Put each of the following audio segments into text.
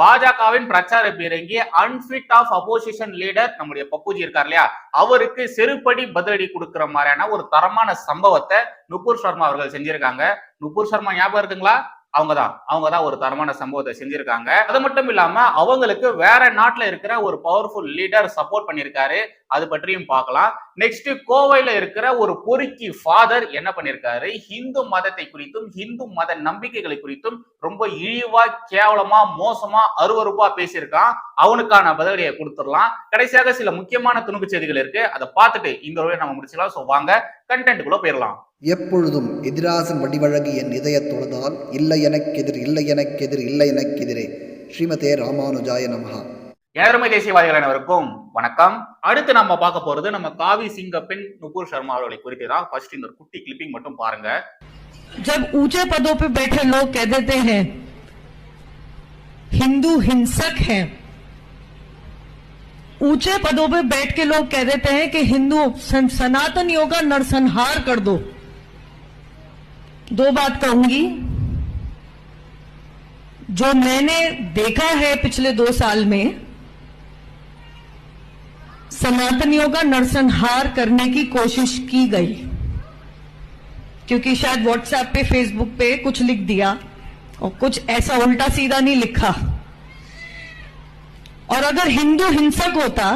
பாஜகவின் பிரச்சார பீரங்கி அன்பிட் ஆஃப் அப்போசிஷன் லீடர் நம்முடைய பப்புஜி இருக்கார் இல்லையா? அவருக்கு செருப்படி பதிலடி கொடுக்கிற மாதிரியான ஒரு தரமான சம்பவத்தை நுபுர் சர்மா அவர்கள் செஞ்சிருக்காங்க. நுபுர் சர்மா ஞாபகம் இருக்குங்களா? அவங்க தான் அவங்க தான் ஒரு தரமான சம்பவத்தை செஞ்சிருக்காங்க. அது மட்டும் இல்லாம அவங்களுக்கு வேற நாட்டுல இருக்கிற ஒரு பவர்ஃபுல் லீடர் சப்போர்ட் பண்ணியிருக்காரு. அது பற்றியும் பார்க்கலாம். நெக்ஸ்ட் கோவையில இருக்கிற ஒரு பொறுக்கி ஃபாதர் என்ன பண்ணிருக்காரு ஹிந்து மதத்தை குறித்தும் ஹிந்து மத நம்பிக்கைகளை குறித்தும் ரொம்ப இழிவா கேவலமா மோசமா அருவறுப்பா பேசியிருக்கான். அவனுக்கான பதிலடியை கொடுத்துடலாம். கடைசியாக சில முக்கியமான துணுக்கு செய்திகள் இருக்கு. அதை பார்த்துட்டு இந்த நம்ம முடிச்சுக்கலாம். ஸோ வாங்க கண்டென்ட்டுக்குள்ள போயிடலாம். எப்பொழுதும் எதிராசன் வடிவழகு என் இதயத் தொழுதால் இல்லை எனக்கெதிர் இல்லை எனக்கெதிர் இல்லை எனக்கெதிரே ஸ்ரீமதே ராமானுஜாய நமஹா ஏழமை தேசியவாதிகள் அனைவருக்கும் வணக்கம் அடுத்து நம்ம பார்க்க போறது நம்ம காவி சிங்கப்பெண் நுபுர் சர்மா அவர்களை குறித்து தான் ஃபர்ஸ்ட் இந்த ஒரு குட்டி கிளிப்பிங் மட்டும் பாருங்க जब ऊंचे पदों पे बैठे लोग कह देते हैं हिंदू हिंसक हैं ऊंचे पदों पे बैठ के लोग कह देते हैं कि हिंदू सन- सनातनियों का नरसंहार कर दो दो बात कहूँगी। जो मैंने देखा है पिछले दो साल में सनातनियों का नरसंहार करने की कोशिश की गई। क्योंकि शायद व्हाट्सएप पे फेसबुक पे कुछ लिख दिया और कुछ ऐसा उल्टा सीधा नहीं लिखा। और अगर हिंदू हिंसक होता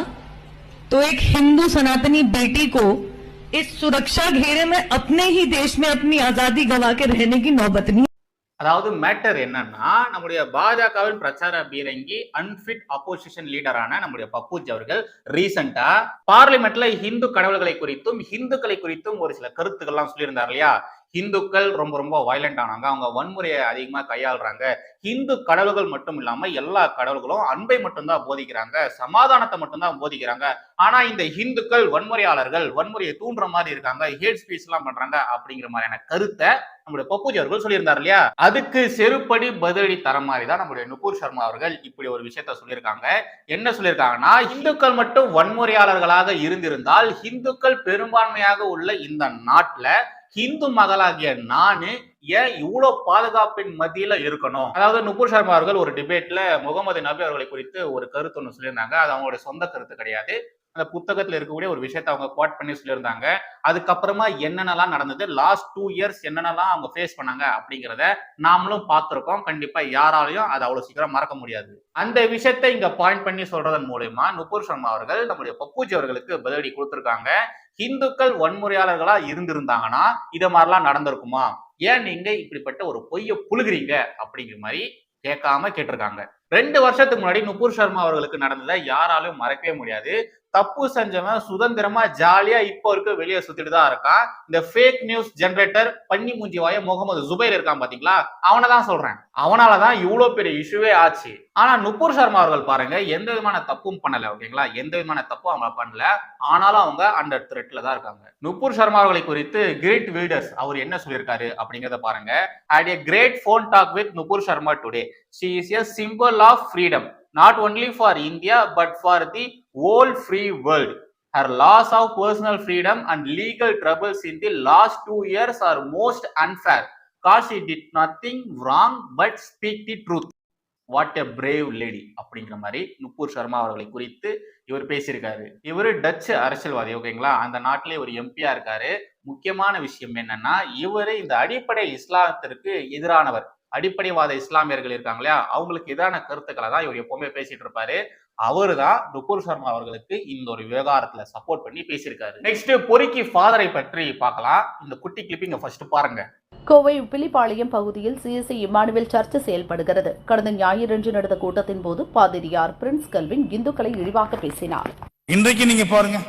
तो एक हिंदू सनातनी बेटी को इस सुरक्षा घेरे में अपने ही देश में अपनी आजादी गंवा के रहने की नौबत नहीं அதாவது மேட்டர் என்னன்னா நம்முடைய பாஜகவின் பிரச்சார பீரங்கி அன்பிட் அப்போசிஷன் லீடரான நம்முடைய பப்புஜ் அவர்கள் ரீசெண்டா பார்லிமெண்ட்ல ஹிந்து கடவுள்களை குறித்தும் ஹிந்துக்களை குறித்தும் ஒரு சில கருத்துக்கள்லாம் சொல்லியிருந்தார் இல்லையா ஹிந்துக்கள் ரொம்ப ரொம்ப வயலண்ட் ஆனாங்க. அவங்க வன்முறையை அதிகமாக கையாளுறாங்க. ஹிந்து கடவுள்கள் மட்டும் இல்லாமல் எல்லா கடவுள்களும் அன்பை மட்டும்தான் போதிக்கிறாங்க. சமாதானத்தை மட்டும்தான் போதிக்கிறாங்க. ஆனால் இந்த ஹிந்துக்கள் வன்முறையாளர்கள் வன்முறையை தூண்டுற மாதிரி இருக்காங்க. ஹேட் ஸ்பீச் எல்லாம் பண்றாங்க அப்படிங்கிற மாதிரியான கருத்தை நம்முடைய பப்புஜி அவர்கள் சொல்லியிருந்தார் இல்லையா? அதுக்கு செருப்படி பதிலடி தர மாதிரி தான் நம்முடைய நுபூர் சர்மா அவர்கள் இப்படி ஒரு விஷயத்த சொல்லியிருக்காங்க. என்ன சொல்லியிருக்காங்கன்னா இந்துக்கள் மட்டும் வன்முறையாளர்களாக இருந்திருந்தால் இந்துக்கள் பெரும்பான்மையாக உள்ள இந்த நாட்டில் ஹிந்து மகளாகிய நானு ஏன் இவ்வளவு பாதுகாப்பின் மத்தியில இருக்கணும்? அதாவது நுபுர் சர்மா அவர்கள் ஒரு டிபேட்ல முகமது நபி அவர்களை குறித்து ஒரு கருத்து ஒன்று சொல்லியிருந்தாங்க. அது அவங்களுடைய சொந்த கருத்து கிடையாது. அந்த புத்தகத்துல இருக்கக்கூடிய ஒரு விஷயத்த அவங்க கோட் பண்ணி சொல்லியிருந்தாங்க. அதுக்கப்புறமா என்னென்னலாம் நடந்தது? லாஸ்ட் டூ இயர்ஸ் என்னென்னலாம் அவங்க ஃபேஸ் பண்ணாங்க அப்படிங்கிறத நாமளும் பார்த்துருக்கோம். கண்டிப்பா யாராலையும் அதை அவ்வளவு சீக்கிரம் மறக்க முடியாது. அந்த விஷயத்தை இங்க பாயிண்ட் பண்ணி சொல்றதன் மூலயமா நுபுர் சர்மா அவர்கள் நம்முடைய பப்பூஜி அவர்களுக்கு பதிலடி கொடுத்துருக்காங்க. ஹிந்துக்கள் வன்முறையாளர்களா இருந்திருந்தாங்கன்னா இதை மாதிரிலாம் நடந்திருக்குமா? ஏன் நீங்க இப்படிப்பட்ட ஒரு பொய்ய புழுகிறீங்க? அப்படிங்கிற மாதிரி கேட்காம கேட்டிருக்காங்க. ரெண்டு வருஷத்துக்கு முன்னாடி நுபுர் சர்மா அவர்களுக்கு நடந்ததை யாராலும் மறக்கவே முடியாது. தப்பு செஞ்சவன் சுதந்திரமா ஜாலியா இப்போ இருக்க வெளியே சுத்திட்டு தான் இருக்கான். இந்த ஃபேக் நியூஸ் ஜென்ரேட்டர் பன்னி மூஞ்சி வாய முகமது ஜுபைர் இருக்கான் பாத்தீங்களா? அவனை தான் சொல்றேன். அவனாலதான் இவ்வளவு பெரிய இஷ்யூவே ஆச்சு. ஆனா நுபுர் சர்மா அவர்கள் பாருங்க எந்த விதமான தப்பும் பண்ணல ஓகேங்களா? எந்த விதமான தப்பும் அவங்க பண்ணல. ஆனாலும் அவங்க அண்டர் த்ரெட்ல தான் இருக்காங்க. நுபுர் சர்மா அவர்களை குறித்து கிரேட் வீடர்ஸ் அவர் என்ன சொல்லியிருக்காரு அப்படிங்கறத பாருங்க. I great great talk with with Nupur Sharma today is a simple symbol of freedom not only for india but for the whole free world her loss of personal freedom and legal troubles in the last two years are most unfair cause she did nothing wrong but speak the truth what a brave lady அப்படிங்கிற மாதிரி நுப்பூர் சர்மா அவர்களை குறித்து இவர் பேசியிருக்காரு இவர் Dutch அரசியல்வாதி ஓகேங்களா அந்த நாட்டிலே ஒரு எம்பியா இருக்காரு முக்கியமான விஷயம் என்னன்னா இவர் இந்த அடிப்படை இஸ்லாத்திற்கு எதிரானவர் அடிப்படைவாத இஸ்லாமியர்கள் இருக்காங்க இல்லையா? அவங்களுக்கு எதிரான கருத்துக்களை தான் இவர் எப்பவுமே பேசிட்டு இருப்பாரு. அவரு தான் நுபுர் சர்மா அவர்களுக்கு இந்த ஒரு விவகாரத்துல சப்போர்ட் பண்ணி பேசியிருக்காரு. நெக்ஸ்ட் பொறுக்கி ஃபாதரை பற்றி பார்க்கலாம். இந்த குட்டி கிளிப்பிங்க ஃபர்ஸ்ட் பாருங்க. கோவை உப்பிலிப்பாளையம் பகுதியில் சிஎஸ்ஐ இம்மானுவேல் சர்ச் செயல்படுகிறது. கடந்த ஞாயிறன்று நடந்த கூட்டத்தின் போது பாதிரியார் பிரின்ஸ் கல்வின் இந்துக்களை இழிவாக பேசினார். இன்றைக்கு நீங்க பாருங்க.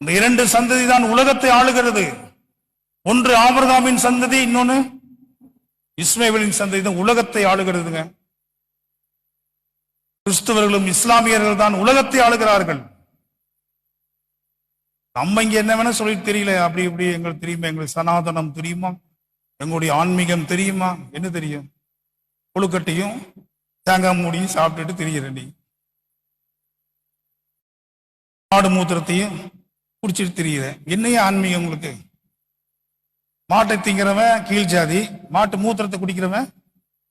இந்த இரண்டு சந்ததி தான் உலகத்தை ஆளுகிறது. ஒன்று ஆபிரகாமின் சந்ததி இன்னொன்னு இஸ்மேவலின் சந்ததி தான் உலகத்தை ஆளுகிறதுங்க. கிறிஸ்தவர்களும் இஸ்லாமியர்கள் தான் உலகத்தை ஆளுகிறார்கள். நம்ம இங்க என்ன வேணா சொல்லி தெரியல. அப்படி இப்படி எங்களுக்கு தெரியுமா? எங்களுக்கு சனாதனம் தெரியுமா? எங்களுடைய ஆன்மீகம் தெரியுமா? என்ன தெரியும்? கொழுக்கட்டையும் தேங்காய் மூடியும் சாப்பிட்டுட்டு தெரியுறேன் நீ. ஆடு மூத்திரத்தையும் குடிச்சிட்டு தெரியுற என்னையே ஆன்மீகம் உங்களுக்கு? மாட்டை திங்கிறவன் கீழ் ஜாதி மாட்டு மூத்திரத்தை குடிக்கிறவன்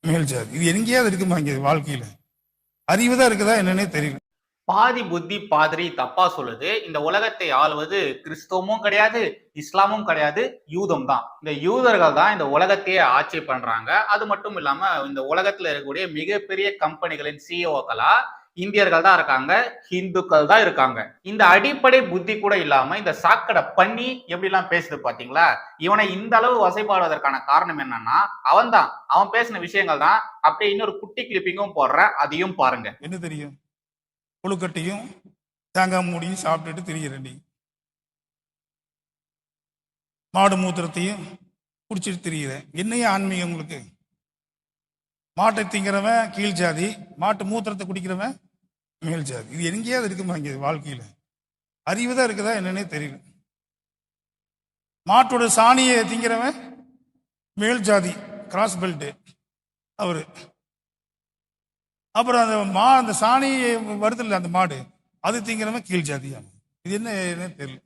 மேல் ஜாதி. இது எங்கேயாவது இருக்குமா இங்க வாழ்க்கையில? அறிவு தான் இருக்குதா என்னன்னே தெரியல. பாதி புத்தி பாதிரி தப்பா சொல்லுது. இந்த உலகத்தை ஆளுவது கிறிஸ்தவமும் கிடையாது இஸ்லாமும் கிடையாது யூதம் தான். இந்த யூதர்கள் தான் இந்த உலகத்தையே ஆட்சி பண்றாங்க. அது மட்டும் இல்லாம இந்த உலகத்துல இருக்கக்கூடிய மிகப்பெரிய கம்பெனிகளின் சிஇஓக்களா இந்தியர்கள் தான் இருக்காங்க ஹிந்துக்கள் தான் இருக்காங்க. இந்த அடிப்படை புத்தி கூட இல்லாம இந்த சாக்கடை பண்ணி எப்படி எல்லாம் பேசுது பாத்தீங்களா? இவனை இந்த அளவு வசைப்பாடுவதற்கான காரணம் என்னன்னா அவன் தான் அவன் பேசின விஷயங்கள் தான் அப்படியே இன்னொரு குட்டி கிளிப்பிங்கும் போடுறேன். அதையும் பாருங்க. என்ன தெரியும்? புழுக்கட்டையும் தேங்காய் மூடியும் சாப்பிட்டுட்டு திரியிற மாடு மூத்திரத்தையும் குடிச்சிட்டு திரியிற என்னையே ஆன்மீகம் உங்களுக்கு? மாட்டை திங்கிறவன் கீழ் ஜாதி மாட்டு மூத்திரத்தை குடிக்கிறவன் மேல் ஜாதி இது எங்கேயாவது இருக்குமா இங்கே வாழ்க்கையில்? அறிவு தான் இருக்குதா என்னன்னே தெரியல. மாட்டோட சாணியை திங்கிறவன் மேல் ஜாதி கிராஸ் பெல்ட்டு அவரு. அப்புறம் அந்த மா அந்த சாணி வருதில்ல அந்த மாடு அது திங்கிறவன் கீழ் ஜாதியா இது என்ன தெரியல.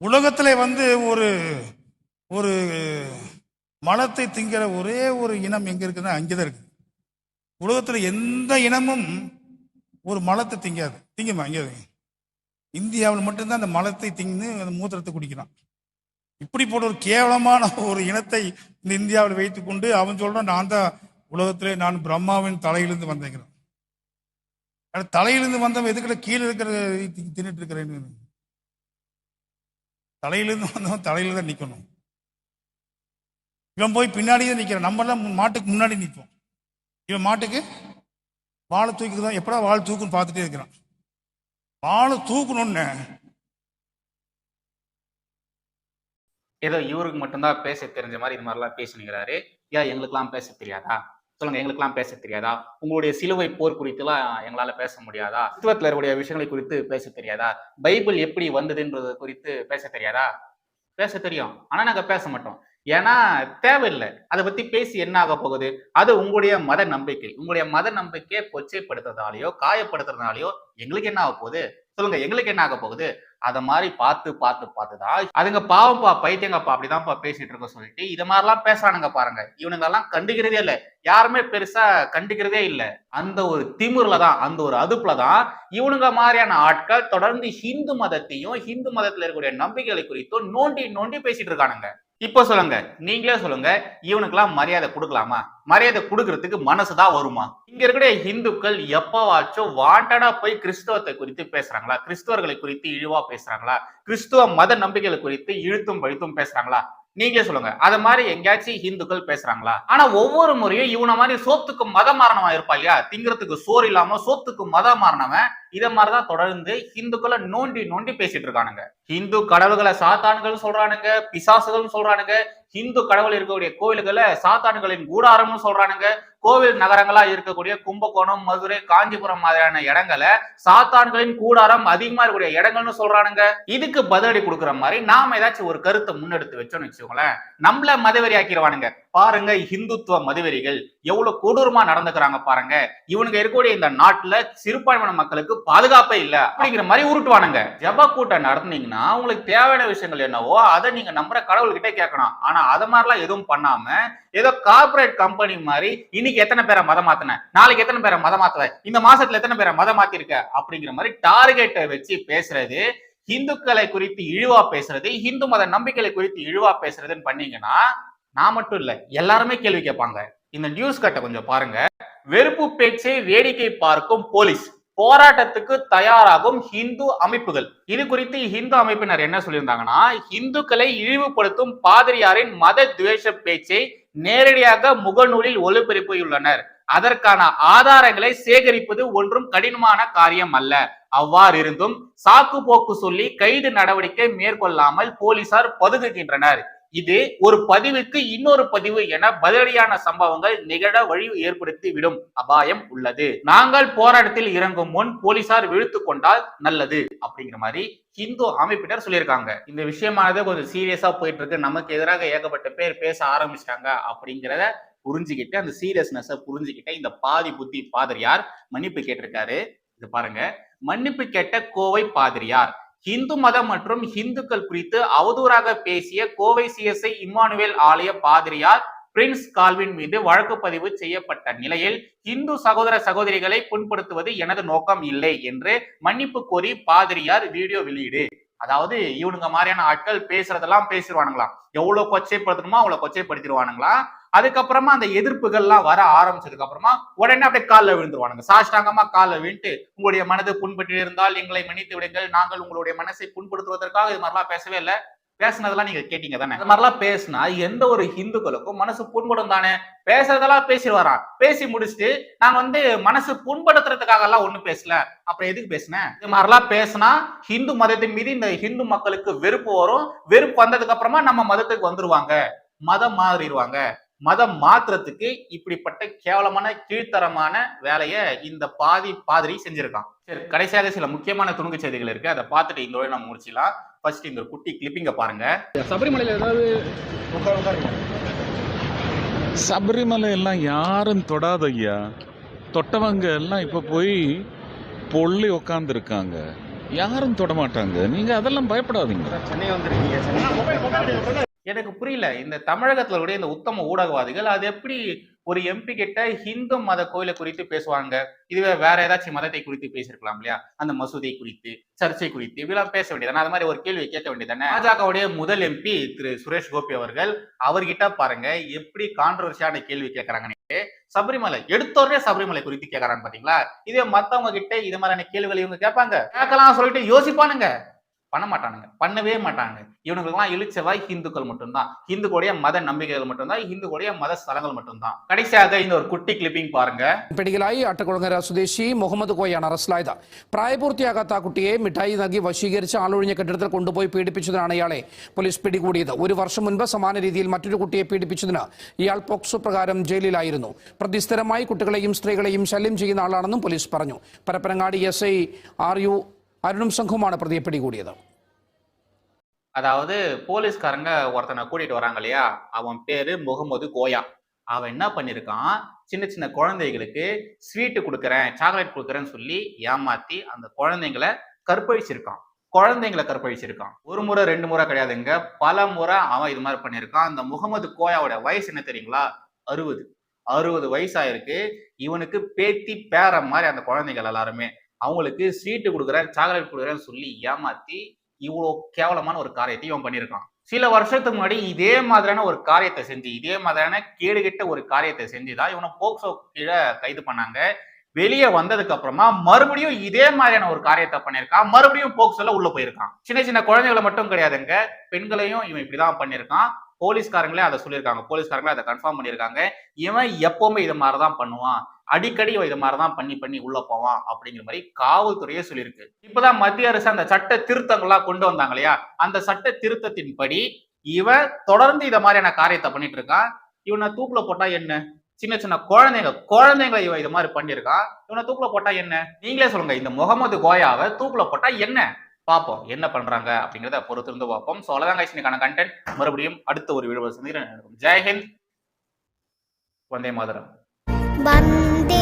உலகத்துல வந்து ஒரு ஒரு மலத்தை திங்கிற ஒரே ஒரு இனம் எங்க இருக்குன்னா அங்கேதான் இருக்கு. உலகத்தில் எந்த இனமும் ஒரு மலத்தை திங்காது. திங்குமா? இங்கே இந்தியாவில் மட்டும்தான் அந்த மலத்தை திங்கு அந்த மூத்திரத்தை குடிக்கிறான். இப்படிப்பட்ட ஒரு கேவலமான ஒரு இனத்தை இந்த இந்தியாவில் வைத்துக்கொண்டு அவன் சொல்றான் நான் தான் உலகத்திலே நான் பிரம்மாவின் தலையிலிருந்து வந்தேங்கிறான். தலையிலிருந்து வந்தவன் எதுக்கிட்ட கீழே இருக்கிற தின்னுட்டு இருக்கிறேன்னு தலையிலிருந்து வந்தவன் தலையில தான் நிற்கணும் இவன் போய் பின்னாடியே நிற்கிறான் நம்மளாம் மாட்டுக்கு முன்னாடி நிற்போம் இவன் மாட்டுக்கு வாழை தூக்கி தான் எப்படா வாள் தூக்குன்னு பார்த்துட்டே இருக்கிறான். வாழை தூக்கணும்னு. ஏதோ இவருக்கு மட்டும்தான் பேச தெரிஞ்ச மாதிரி இது மாதிரிலாம் பேசினுங்கிறாரு ஏன் எங்களுக்கெல்லாம் பேச தெரியாதா? சொல்லுங்க எங்களுக்கெல்லாம் பேச தெரியாதா? உங்களுடைய சிலுவை போர் குறித்துலாம் எங்களால பேச முடியாதா? சித்துவத்தில் இருக்கக்கூடிய விஷயங்களை குறித்து பேச தெரியாதா? பைபிள் எப்படி வந்ததுன்றது குறித்து பேச தெரியாதா? பேச தெரியும். ஆனா நாங்க பேச மாட்டோம். ஏன்னா தேவையில்லை. அதை பத்தி பேசி என்ன ஆக போகுது? அது உங்களுடைய மத நம்பிக்கை. உங்களுடைய மத நம்பிக்கையை கொச்சைப்படுத்துறதாலேயோ காயப்படுத்துறதுனாலயோ எங்களுக்கு என்ன ஆக போகுது? சொல்லுங்க எங்களுக்கு என்ன ஆக போகுது? அத மாதிரி பார்த்து பார்த்து பார்த்து தான் அதுங்க பாவம்ப்பா பைத்தியங்கப்பா அப்படிதான்ப்பா பேசிட்டு இருக்க சொல்லிட்டு இது மாதிரிலாம் பேசுறானுங்க பாருங்க. இவனுங்க எல்லாம் கண்டுக்கிறதே இல்ல. யாருமே பெருசா கண்டுக்கிறதே இல்ல. அந்த ஒரு திமிர்ல தான் அந்த ஒரு அதுப்புல தான் இவனுங்க மாதிரியான ஆட்கள் தொடர்ந்து ஹிந்து மதத்தையும் ஹிந்து மதத்துல இருக்கக்கூடிய நம்பிக்கைகளை குறித்தும் நோண்டி நோண்டி பேசிட்டு இருக்கானுங்க. இப்போ சொல்லுங்க நீங்களே சொல்லுங்க இவனுக்கெல்லாம் மரியாதை கொடுக்கலாமா? மரியாதை கொடுக்கறதுக்கு மனசுதான் வருமா? இங்க இருக்கிற இந்துக்கள் எப்பவாச்சும் வாண்டடா போய் கிறிஸ்தவத்தை குறித்து பேசுறாங்களா? கிறிஸ்தவர்களை குறித்து இழிவா பேசுறாங்களா? கிறிஸ்துவ மத நம்பிக்கைகளை குறித்து இழுத்தும் பழுத்தும் பேசுறாங்களா? நீங்களே சொல்லுங்க. அத மாதிரி எங்கேயாச்சும் இந்துக்கள் பேசுறாங்களா? ஆனா ஒவ்வொரு முறையும் இவன மாதிரி சோத்துக்கு மத மாரணமா இருப்பா இல்லையா? திங்கிறதுக்கு சோறு இல்லாம சோத்துக்கு மத மாறினவன் இதை மாதிரிதான் தொடர்ந்து ஹிந்துக்களை நோண்டி நோண்டி பேசிட்டு இருக்கானுங்க. ஹிந்து கடவுள்களை சாத்தான்கள் சொல்றானுங்க பிசாசுகள் சொல்றானுங்க ஹிந்து கடவுள் இருக்கக்கூடிய கோவில்களை சாத்தான்களின் கூடாரம்னு சொல்றானுங்க கோவில் நகரங்களா இருக்கக்கூடிய கும்பகோணம் மதுரை காஞ்சிபுரம் மாதிரியான இடங்களை சாத்தான்களின் கூடாரம் அதிகமா இருக்கக்கூடிய இடங்கள்னு சொல்றானுங்க. இதுக்கு பதிலடி கொடுக்குற மாதிரி நாம ஏதாச்சும் ஒரு கருத்தை முன்னெடுத்து வச்சோம்னு வச்சுக்கோங்களேன். நம்மள மதவெறி ஆக்கிடுவானுங்க பாருங்க இந்துத்துவ மதுவெறிகள் எவ்வளவு கொடூரமா நடந்துக்கிறாங்க பாருங்க. இவனுங்க இருக்கக்கூடிய இந்த நாட்டுல சிறுபான்மையின மக்களுக்கு பாதுகாப்பே இல்ல அப்படிங்கிற மாதிரி உருட்டுவானுங்க. ஜப கூட்டம் நடத்துனீங்கன்னா உங்களுக்கு தேவையான விஷயங்கள் என்னவோ அதை நீங்க நம்புற கடவுள்கிட்ட கேட்கணும். ஆனா அத மாதிரிலாம் எதுவும் பண்ணாம ஏதோ கார்ப்பரேட் கம்பெனி மாதிரி இன்னைக்கு எத்தனை பேரை மதம் மாத்தின? நாளைக்கு எத்தனை பேரை மதம் மாத்துவ? இந்த மாசத்துல எத்தனை பேரை மதம் மாத்திருக்க? அப்படிங்கிற மாதிரி டார்கெட்டை வச்சு பேசுறது இந்துக்களை குறித்து இழிவா பேசுறது இந்து மத நம்பிக்கைகளை குறித்து இழிவா பேசுறதுன்னு பண்ணீங்கன்னா நான் மட்டும் இல்ல எல்லாருமே கேள்வி கேட்பாங்க. இந்த நியூஸ் கட்டை கொஞ்சம் பாருங்க. வெறுப்பு பேச்சை வேடிக்கை பார்க்கும் போலீஸ். போராட்டத்துக்கு தயாராகும் ஹிந்து அமைப்புகள். இது குறித்து ஹிந்து அமைப்பினர் என்ன சொல்லியிருந்தாங்கன்னா இந்துக்களை இழிவுபடுத்தும் பாதிரியாரின் மத துவேஷ பேச்சை நேரடியாக முகநூலில் ஒளிபரப்பியுள்ளனர். அதற்கான ஆதாரங்களை சேகரிப்பது ஒன்றும் கடினமான காரியம் அல்ல. அவ்வாறு இருந்தும் சாக்கு போக்கு சொல்லி கைது நடவடிக்கை மேற்கொள்ளாமல் போலீசார் பதுகுகின்றனர் இது ஒரு பதிவுக்கு இன்னொரு பதிவு என பதிலடியான சம்பவங்கள் நிகழ வழி ஏற்படுத்தி விடும் அபாயம் உள்ளது. நாங்கள் போராட்டத்தில் இறங்கும் முன் போலீசார் விழுத்து கொண்டால் நல்லது அப்படிங்கிற மாதிரி ஹிந்து அமைப்பினர் சொல்லியிருக்காங்க. இந்த விஷயமானது கொஞ்சம் சீரியஸா போயிட்டு இருக்கு நமக்கு எதிராக ஏகப்பட்ட பேர் பேச ஆரம்பிச்சிட்டாங்க அப்படிங்கிறத புரிஞ்சுக்கிட்டு அந்த சீரியஸ்னஸை புரிஞ்சுக்கிட்ட இந்த பாதி புத்தி பாதிரியார் மன்னிப்பு கேட்டிருக்காரு. இது பாருங்க. மன்னிப்பு கேட்ட கோவை பாதிரியார். இந்து மதம் மற்றும் இந்துக்கள் குறித்து அவதூறாக பேசிய கோவை சிஎஸ்ஐ இம்மானுவேல் ஆலய பாதிரியார் பிரின்ஸ் கால்வின் மீது வழக்கு பதிவு செய்யப்பட்ட நிலையில் இந்து சகோதர சகோதரிகளை புண்படுத்துவது எனது நோக்கம் இல்லை என்று மன்னிப்பு கோரி பாதிரியார் வீடியோ வெளியீடு. அதாவது இவனுங்க மாதிரியான ஆட்கள் பேசுறதெல்லாம் பேசிடுவானுங்களாம். எவ்வளவு கொச்சைப்படுத்தணுமோ அவ்வளவு கொச்சைப்படுத்திடுவானுங்களாம் அதுக்கப்புறமா அந்த எதிர்ப்புகள்லாம் வர ஆரம்பிச்சதுக்கு அப்புறமா உடனே அப்படியே காலில் விழுந்துருவானுங்க. சாஷ்டாங்கமா காலில் விழுந்து உங்களுடைய மனது புண்பட்டு இருந்தால் எங்களை மன்னித்து விடுங்கள். நாங்கள் உங்களுடைய மனசை புண்படுத்துவதற்காக இது மாதிரிலாம் பேசவே இல்லை. பேசுனதெல்லாம் நீங்க கேட்டீங்க தானே? இந்த மாதிரிலாம் பேசினா எந்த ஒரு ஹிந்துக்களுக்கும் மனசு புண்படும் தானே? பேசுறதெல்லாம் பேசிடுவாராம். பேசி முடிச்சுட்டு நாங்க வந்து மனசு புண்படுத்துறதுக்காக எல்லாம் ஒண்ணும் பேசல. அப்புறம் எதுக்கு பேசினேன் இது மாதிரிலாம் பேசினா ஹிந்து மதத்தின் மீது இந்த ஹிந்து மக்களுக்கு வெறுப்பு வரும். வெறுப்பு வந்ததுக்கு அப்புறமா நம்ம மதத்துக்கு வந்துருவாங்க. மதம் மாறிடுவாங்க. மதம் மாத்துறதுக்கு இப்படிப்பட்ட கேவலமான கீழ்த்தரமான வேலையை இந்த பாதி பாதிரி செஞ்சிருக்கான். சரி கடைசியாக சில முக்கியமான துணுக்கு செய்திகள் இருக்கு. அதை பார்த்துட்டு இந்த நம்ம முடிச்சிடலாம். ஃபர்ஸ்ட் இந்த ஒரு குட்டி கிளிப்பிங்க பாருங்க. சபரிமலையில் ஏதாவது சபரிமலை எல்லாம் யாரும் தொடாத ஐயா. தொட்டவங்க எல்லாம் இப்ப போய் பொள்ளி உக்காந்துருக்காங்க. யாரும் தொட மாட்டாங்க. நீங்க அதெல்லாம் பயப்படாதீங்க. எனக்கு புரியல. இந்த தமிழகத்துல உடைய இந்த உத்தம ஊடகவாதிகள் அது எப்படி ஒரு எம்பி கிட்ட ஹிந்து மத கோயிலை குறித்து பேசுவாங்க? இதுவே வேற ஏதாச்சும் மதத்தை குறித்து பேசியிருக்கலாம் இல்லையா? அந்த மசூதி குறித்து சர்ச்சை குறித்து இப்படிலாம் பேச வேண்டியதானே அது மாதிரி ஒரு கேள்வி கேட்க வேண்டியதானே பாஜகவுடைய முதல் எம்பி திரு சுரேஷ் கோபி அவர்கள் அவர்கிட்ட பாருங்க எப்படி கான்ட்ரவர்சியான கேள்வி கேட்கறாங்கன்னு. சபரிமலை எடுத்தோடனே சபரிமலை குறித்து கேட்கறாங்க பாத்தீங்களா? இதே மத்தவங்க கிட்ட இது மாதிரியான கேள்விகளை இவங்க கேட்பாங்க. கேட்கலாம் சொல்லிட்டு யோசிப்பானுங்க. பண்ண மாட்டானுங்க பண்ணவே மாட்டாங்க இவனுங்களுக்குலாம் இழிச்சவாய் ஹிந்துக்கள் மட்டும்தான் ஹிந்துக்குடைய மத நம்பிக்கைகள் மட்டும்தான் ஹிந்துக்குடைய மத ஸ்தலங்கள் மட்டும்தான் கடைசியாக இந்த ஒரு കുട്ടി ക്ലിപ്പിംഗ് പാരുങ്ക പെടികളായി അട്ടക്കുളങ്ങര സ്വദേശി മുഹമ്മദ് കോയാണ് അറസ്റ്റിലായത് പ്രായപൂർത്തിയാകാത്ത ആ കുട്ടിയെ മിഠായി നൽകി വശീകരിച്ച് ആളൊഴിഞ്ഞ കെട്ടിടത്തിൽ കൊണ്ടുപോയി പീഡിപ്പിച്ചതിനാണ് ഇയാളെ പോലീസ് പിടികൂടിയത് ഒരു വർഷം മുൻപ് സമാന രീതിയിൽ മറ്റൊരു കുട്ടിയെ പീഡിപ്പിച്ചതിന് ഇയാൾ പോക്സോ പ്രകാരം ജയിലിലായിരുന്നു പ്രതി സ്ഥിരമായി കുട്ടികളെയും സ്ത്രീകളെയും ശല്യം ചെയ്യുന്ന ആളാണെന്നും പോലീസ് പറഞ്ഞു Parappanangadi S I R U അരുണും സംഘവുമാണ് പ്രതിയെ പിടികൂടിയത് அதாவது போலீஸ்காரங்க ஒருத்தனை கூட்டிட்டு வராங்க இல்லையா அவன் பேரு முகமது கோயா அவன் என்ன பண்ணிருக்கான் சின்ன சின்ன குழந்தைகளுக்கு ஸ்வீட்டு கொடுக்குறேன் சாக்லேட் கொடுக்குறேன்னு சொல்லி ஏமாத்தி அந்த குழந்தைங்களை கற்பழிச்சிருக்கான் குழந்தைங்களை கற்பழிச்சிருக்கான் ஒரு முறை ரெண்டு முறை கிடையாதுங்க பல முறை அவன் இது மாதிரி பண்ணியிருக்கான் அந்த முகமது கோயாவோட வயசு என்ன தெரியுங்களா அறுபது அறுபது வயசாயிருக்கு இவனுக்கு பேத்தி பேர மாதிரி அந்த குழந்தைகள் எல்லாருமே அவங்களுக்கு சீட்டு கொடுக்குறேன் சாக்லேட் கொடுக்குறேன்னு சொல்லி ஏமாத்தி இவ்வளோ கேவலமான ஒரு காரியத்தை இவன் பண்ணியிருக்கான். சில வருஷத்துக்கு முன்னாடி இதே மாதிரியான ஒரு காரியத்தை செஞ்சு இதே மாதிரியான கேடுகெட்ட ஒரு காரியத்தை செஞ்சு தான் இவனை போக்சோ கீழே கைது பண்ணாங்க. வெளியே வந்ததுக்கு அப்புறமா மறுபடியும் இதே மாதிரியான ஒரு காரியத்தை பண்ணியிருக்கான். மறுபடியும் போக்சோல உள்ள போயிருக்கான். சின்ன சின்ன குழந்தைகளை மட்டும் கிடையாதுங்க. பெண்களையும் இவன் இப்படிதான் பண்ணியிருக்கான். போலீஸ்காரங்களே அதை சொல்லியிருக்காங்க. போலீஸ்காரங்களே அதை கன்ஃபார்ம் பண்ணியிருக்காங்க. இவன் எப்பவுமே இது மாதிரி தான் பண்ணுவான். அடிக்கடி இவன் இது மாதிரி தான் பண்ணி பண்ணி உள்ள போவான் அப்படிங்கிற மாதிரி காவல்துறையே சொல்லியிருக்கு. இப்பதான் மத்திய அரசு அந்த சட்ட திருத்தங்கள்லாம் கொண்டு வந்தாங்க இல்லையா? அந்த சட்ட திருத்தத்தின்படி இவன் தொடர்ந்து இதை மாதிரியான காரியத்தை பண்ணிட்டு இருக்கான். இவனை தூக்குல போட்டா என்ன? சின்ன சின்ன குழந்தைங்க குழந்தைங்களை இவன் இது மாதிரி பண்ணியிருக்கான். இவனை தூக்குல போட்டா என்ன? நீங்களே சொல்லுங்க இந்த முகமது கோயாவை தூக்குல போட்டா என்ன? பார்ப்போம் என்ன பண்றாங்க அப்படிங்கிறத பொறுத்திருந்து பார்ப்போம். ஸோ அவ்வளோதான் கைசினிக்கான கண்டென்ட் மறுபடியும் அடுத்த ஒரு வீடியோ சந்திக்கிறேன். ஜெய்ஹிந்த் வந்தே மாதரம். bằng